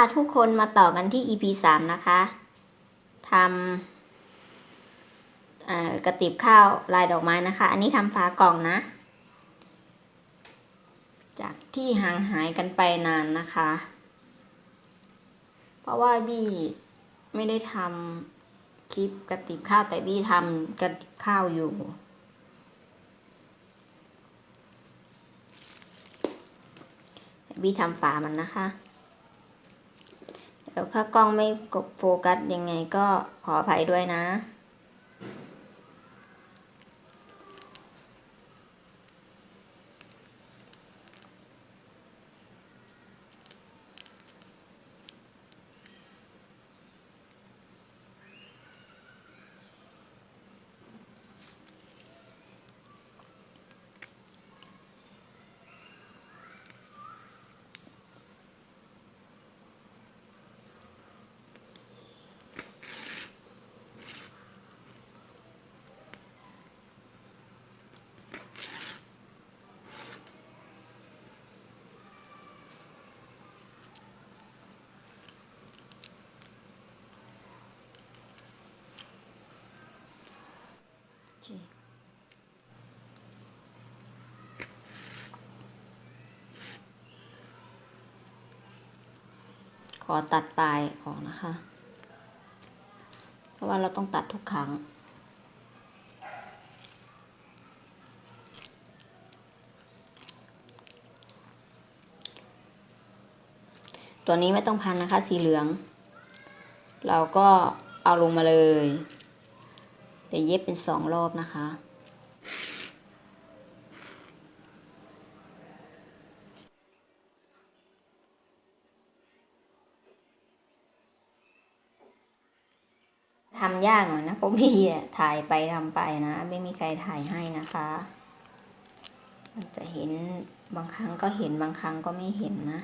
ค่ะทุกคนมาต่อกันที่ EP สามนะคะทำกระติบข้าวลายดอกไม้นะคะ อันนี้ทำฝากล่องนะ จากที่ห่างหายกันไปนานนะคะ เพราะว่าบี้ไม่ได้ทำคลิปกระติบข้าวแต่บี้ทำกระติบข้าวอยู่บี้ทำฝามันนะคะ แล้วถ้ากล้องไม่กบโฟกัสยังไงก็ขออภัยด้วยนะ ข อตัดปลายออกนะคะ เพราะว่าเราต้องตัดทุกครั้ง ตัวนี้ไม่ต้องพันนะคะ สีเหลือง เราก็เอาลงมาเลยแต่เย็บเป็นสองรอบนะคะ ทำยากหน่อยนะเพราะพี่อะถ่ายไปทำไปนะ ไม่มีใครถ่ายให้นะคะ มันจะเห็นบางครั้งก็เห็นบางครั้งก็ไม่เห็นนะ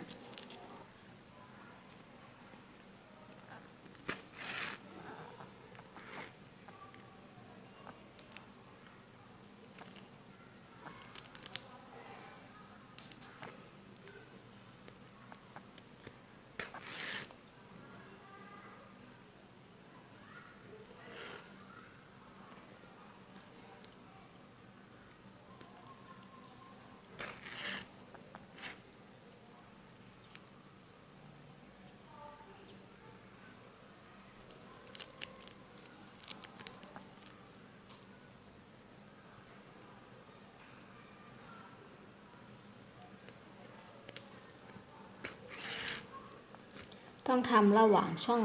ต้องทำระหว่างช่อง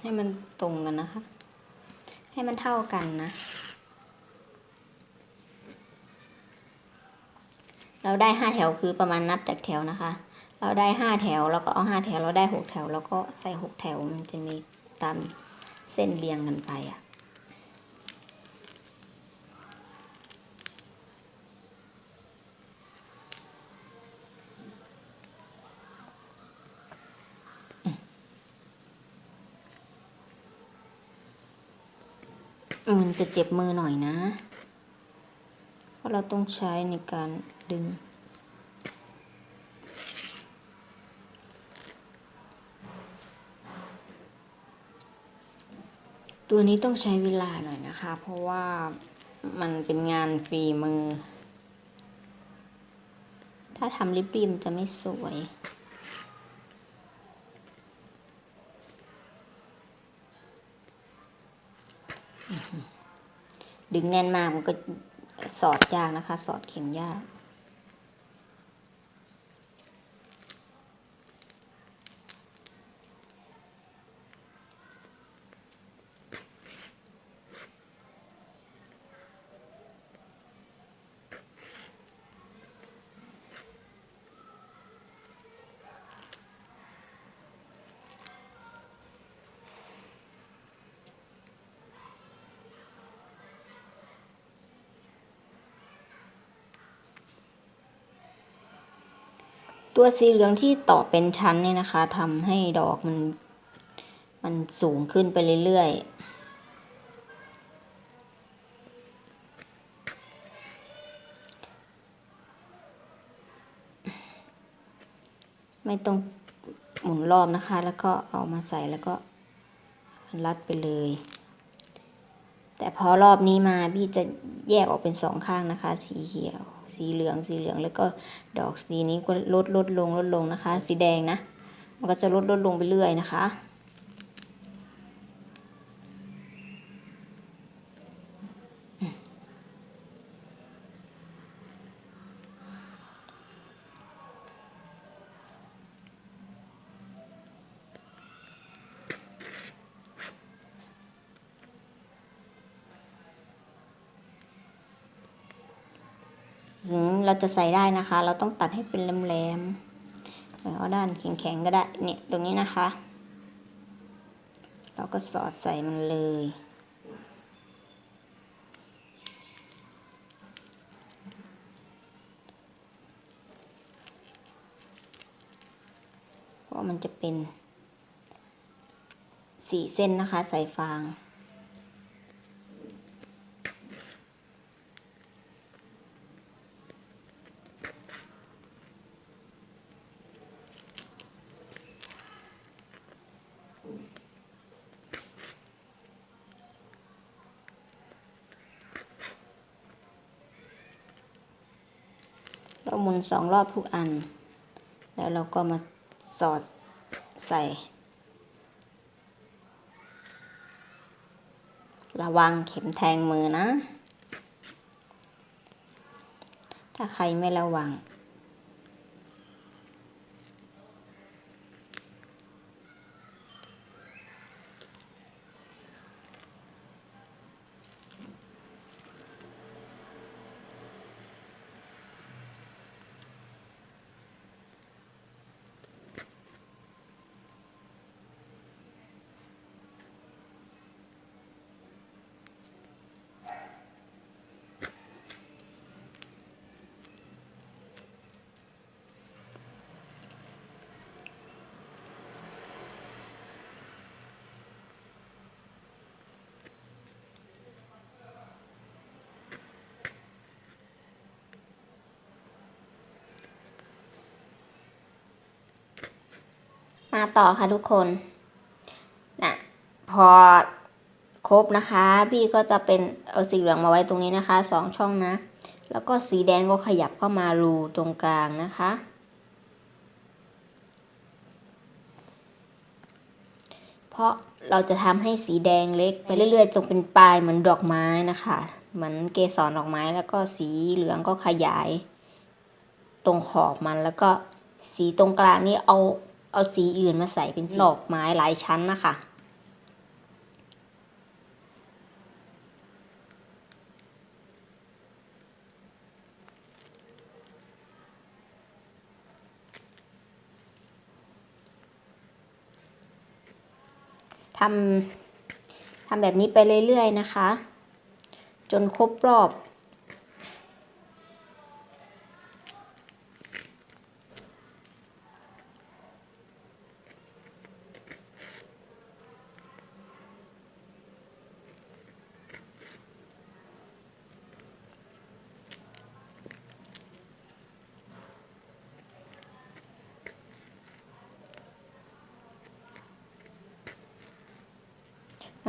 ให้มันตรงกันนะคะ ให้มันเท่ากันนะ เราได้ห้าแถวคือประมาณนับจากแถวนะคะ เราได้ห้าแถวแล้วก็เอาห้าแถวเราได้หกแถว แล้วก็ใส่หกแถวมันจะมีตามเส้นเรียงกันไปอะ่ะ มัน จะเจ็บมือหน่อยนะเพราะเราต้องใช้ในการดึง ตัวนี้ต้องใช้เวลาหน่อยนะคะ เพราะว่ามันเป็นงานฝีมือ ถ้าทำริบๆมันจะไม่สวย ดึงแน่นมากมันก็สอดยากนะคะ สอดเข็มยาก ตัวสีเหลืองที่ต่อเป็นชั้นเนี่ยนะคะทำให้ดอกมัน มันสูงขึ้นไปเรื่อยๆไม่ต้องหมุนรอบนะคะ แล้วก็เอามาใส่แล้วก็รัดไปเลย แต่พอรอบนี้มาบี้จะแยกออกเป็นสองข้างนะคะ สีเขียว สีเหลืองสีเหลืองแล้วก็ดอกสีนี้ก็ลดลดลงลดลงนะคะ สีแดงนะ มันก็จะลดลดลงไปเรื่อยนะคะ ถึง เราจะใส่ได้นะคะ เราต้องตัดให้เป็นแหลมๆเอาด้านแข็งๆก็ได้เนี่ยตรงนี้นะคะ เราก็สอดใส่มันเลยเพราะมันจะเป็นสี่เส้นนะคะ ใส่ฟาง เราหมุนสองรอบทุกอัน แล้วเราก็มาสอดใส่ ระวังเข็มแทงมือนะ ถ้าใครไม่ระวัง มาต่อค่ะทุกคนนะพอครบนะคะบี้ก็จะเป็นเอาสีเหลืองมาไว้ตรงนี้นะคะสองช่องนะ แล้วก็สีแดงก็ขยับเข้ามารูตรงกลางนะคะ เพราะเราจะทำให้สีแดงเล็กไปเรื่อยๆจนเป็นปลายเหมือนดอกไม้นะคะ เหมือนเกสรดอกไม้แล้วก็สีเหลืองก็ขยาย ตรงขอบมันแล้วก็สีตรงกลางนี่เอา เอาสีอื่นมาใส่เป็นดอกไม้หลายชั้นนะคะ ทำทำแบบนี้ไปเรื่อยๆนะคะ จนครบรอบ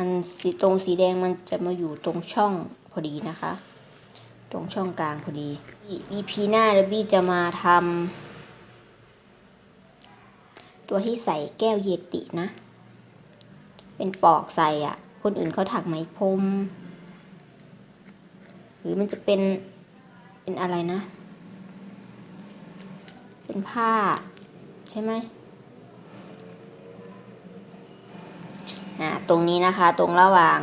มันสีตรงสีแดงมันจะมาอยู่ตรงช่องพอดีนะคะ ตรงช่องกลางพอดี EP หน้าเดบี้จะมาทำตัวที่ใส่แก้วเยตินะ เป็นปอกใส่อะ คนอื่นเขาถักไหมพรมหรือมันจะเป็นเป็นอะไรนะ เป็นผ้าใช่ไหม อ่า ตรงนี้นะคะตรงระหว่าง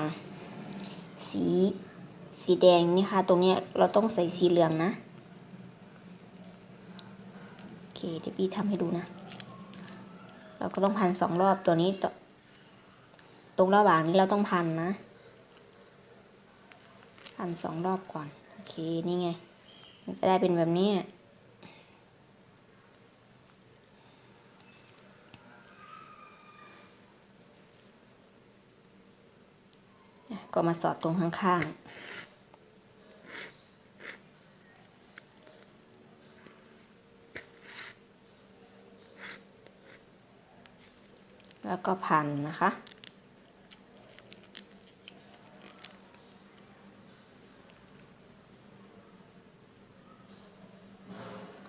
สีสีแดงนี่ค่ะตรงนี้เราต้องใส่สีเหลืองนะโอเคเดี๋ยวพี่ทำให้ดูนะ เราก็ต้องพันสองรอบตัวนี้ตตรงระหว่างนี้เราต้องพันนะ พันสองรอบก่อน โอเค นี่ไง มันจะได้เป็นแบบนี้ ก็มาสอดตรงข้างๆแล้วก็พันนะคะ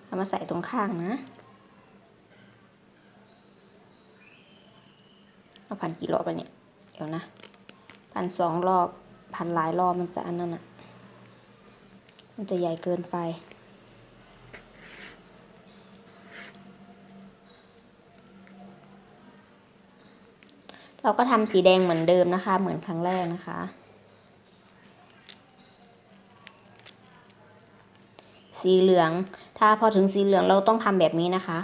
เอามาใส่ตรงข้างนะเราพันกี่รอบแล้วเนี่ย เดี๋ยวนะ พันสองรอบพันหลายรอบมันจะอันนั้นอะ มันจะใหญ่เกินไป เราก็ทำสีแดงเหมือนเดิมนะคะ เหมือนครั้งแรกนะคะ สีเหลือง ถ้าพอถึงสีเหลืองเราต้องทำแบบนี้นะคะ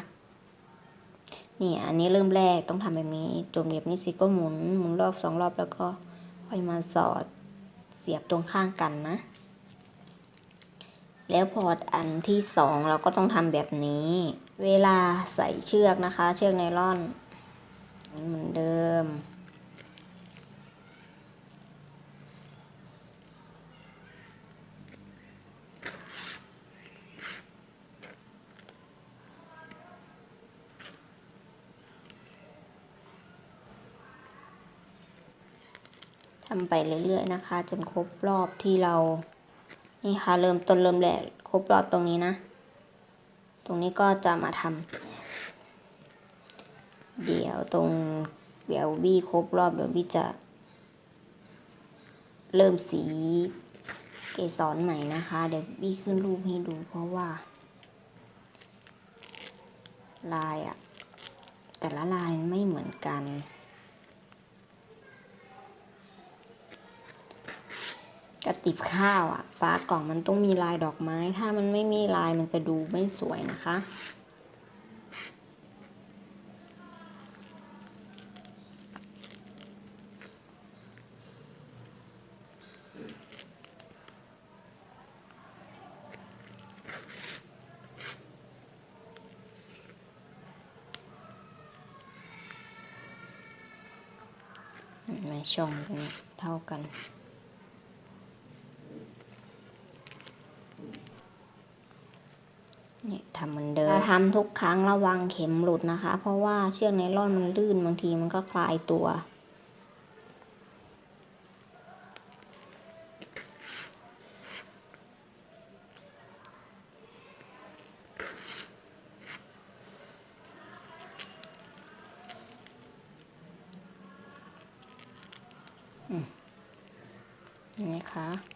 นี่อันนี้เริ่มแรกต้องทำแบบนี้จมแบบนี้สิก็หมุนหมุนรอบสองรอบแล้วก็ ค่อยมาสอดเสียบตรงข้างกันนะ แล้วพอตอันที่สองเราก็ต้องทำแบบนี้ เวลาใส่เชือกนะคะ เชือกไนล่อนนี่เหมือนเดิมำไปเรื่อยๆนะคะ จนครบรอบที่เรา นี่ค่ะเริ่มต้นเริ่มแรกครบรอบตรงนี้นะ ตรงนี้ก็จะมาทำเดี๋ยวตรงเดี๋ยวบี้ครบรอบเดี๋ยวบี้จะ เริ่มสีเกสรใหม่นะคะ เดี๋ยวบี้ขึ้นรูปให้ดูเพราะว่า ลายอะแต่ละลายไม่เหมือนกัน กระติบข้าวอะฝากล่องมันต้องมีลายดอกไม้ ถ้ามันไม่มีลายมันจะดูไม่สวยนะคะม่ช่องตรงนี้เท่ากัน เนี่ยทำเหมือนเดิมทำทุกครั้งระวังเข็มหลุดนะคะ เพราะว่าเชือกไนล่อนมันลื่นบางทีมันก็คลายตัวนี่นะคะ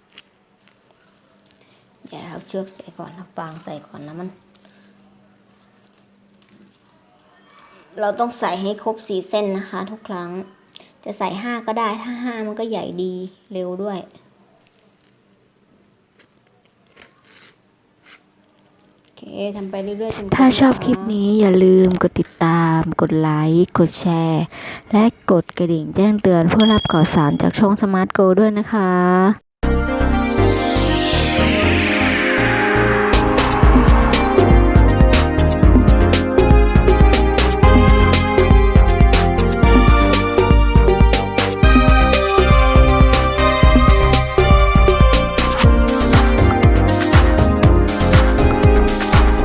เดี๋ยวเอาเชือกใส่ก่อนเอาฟางใส่ก่อนนะมัน เราต้องใส่ให้ครบสี่เส้นนะคะ ทุกครั้ง จะใส่ห้าก็ได้ถ้าห้ามันก็ใหญ่ดีเร็วด้วยโอเคทำไปเรื่อยๆถ้าชอบคลิปนี้อย่าลืมกดติดตาม กดไลค์ กดแชร์ และกดกระดิ่งแจ้งเตือนเพื่อรับข่าวสารจากช่องสมาร์ทโกด้วยนะคะ